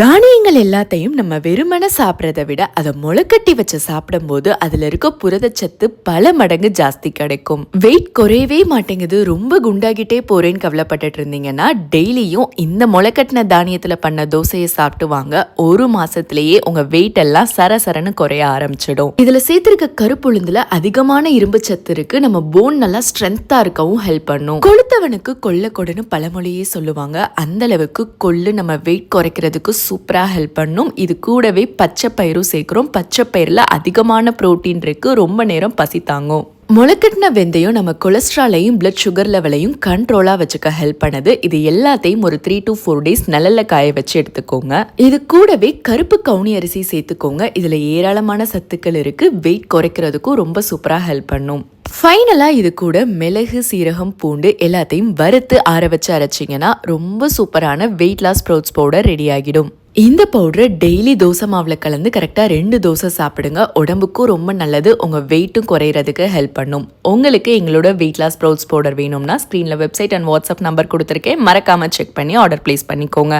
தானியங்கள் எல்லாத்தையும் நம்ம வெறுமனை சாப்பிட்றத விட அதை முளைக்கட்டி வச்சு சாப்பிடும்போது அதில் இருக்க புரதச்சத்து பல மடங்கு ஜாஸ்தி கிடைக்கும். வெயிட் குறையவே மாட்டேங்குது. ரொம்ப குண்டாகிட்டே போறேன்னு கவலைப்பட்டுட்டு இருந்தீங்கன்னா டெய்லியும் இந்த முளைக்கட்டின தானியத்தில் பண்ண தோசையை சாப்பிட்டு வாங்க. ஒரு மாசத்திலேயே உங்க வெயிட் எல்லாம் சரசரன்னு குறைய ஆரம்பிச்சிடும். இதில் சேர்த்திருக்க கருப்புழுந்துல அதிகமான இரும்பு சத்து இருக்கு. நம்ம போன் நல்லா ஸ்ட்ரென்த்தா இருக்கவும் ஹெல்ப் பண்ணும். கொளுத்தவனுக்கு கொல்ல கொடுன்னு பழமொழியே சொல்லுவாங்க. அந்த அளவுக்கு கொள்ளு நம்ம வெயிட் குறைக்கிறதுக்கு சூப்பராக ஹெல்ப் பண்ணும். இது கூடவே பச்சை பயிரும் சேர்க்குறோம். பச்சை பயிரில் அதிகமான ப்ரோட்டீன் இருக்குது ரொம்ப நேரம் பசி தாங்கும். முளைக்கட்டின வெந்தயம் நம்ம கொலஸ்ட்ராலையும் பிளட் சுகர் லெவலையும் கண்ட்ரோலாக வச்சுக்க ஹெல்ப் பண்ணுது. இது எல்லாத்தையும் ஒரு த்ரீ டு ஃபோர் டேஸ் நல்ல காய வச்சு எடுத்துக்கோங்க. இது கூடவே கருப்பு கவுனி அரிசி சேர்த்துக்கோங்க. இதில் ஏராளமான சத்துக்கள் இருக்குது வெயிட் குறைக்கிறதுக்கும் ரொம்ப சூப்பராக ஹெல்ப் பண்ணும். ஃபைனலாக இது கூட மிளகு சீரகம் பூண்டு எல்லாத்தையும் வறுத்து ஆற வச்சு அரைச்சிங்கன்னா ரொம்ப சூப்பரான வெயிட் லாஸ் ப்ரோட்ஸ் பவுடர் ரெடி ஆகிடும். இந்த பவுடரை டெய்லி தோசை மாவில் கலந்து கரெக்டாக ரெண்டு தோசை சாப்பிடுங்க. உடம்புக்கும் ரொம்ப நல்லது. உங்கள் வெயிட்டும் குறையிறதுக்கு ஹெல்ப் பண்ணும். உங்களுக்கு எங்களோட வெயிட் லாஸ் ப்ரோட்ஸ் பவுடர் வேணும்னா ஸ்க்ரீனில் வெப்சைட் அண்ட் வாட்ஸ்அப் நம்பர் கொடுத்துருக்கேன். மறக்காமல் செக் பண்ணி ஆர்டர் ப்ளேஸ் பண்ணிக்கோங்க.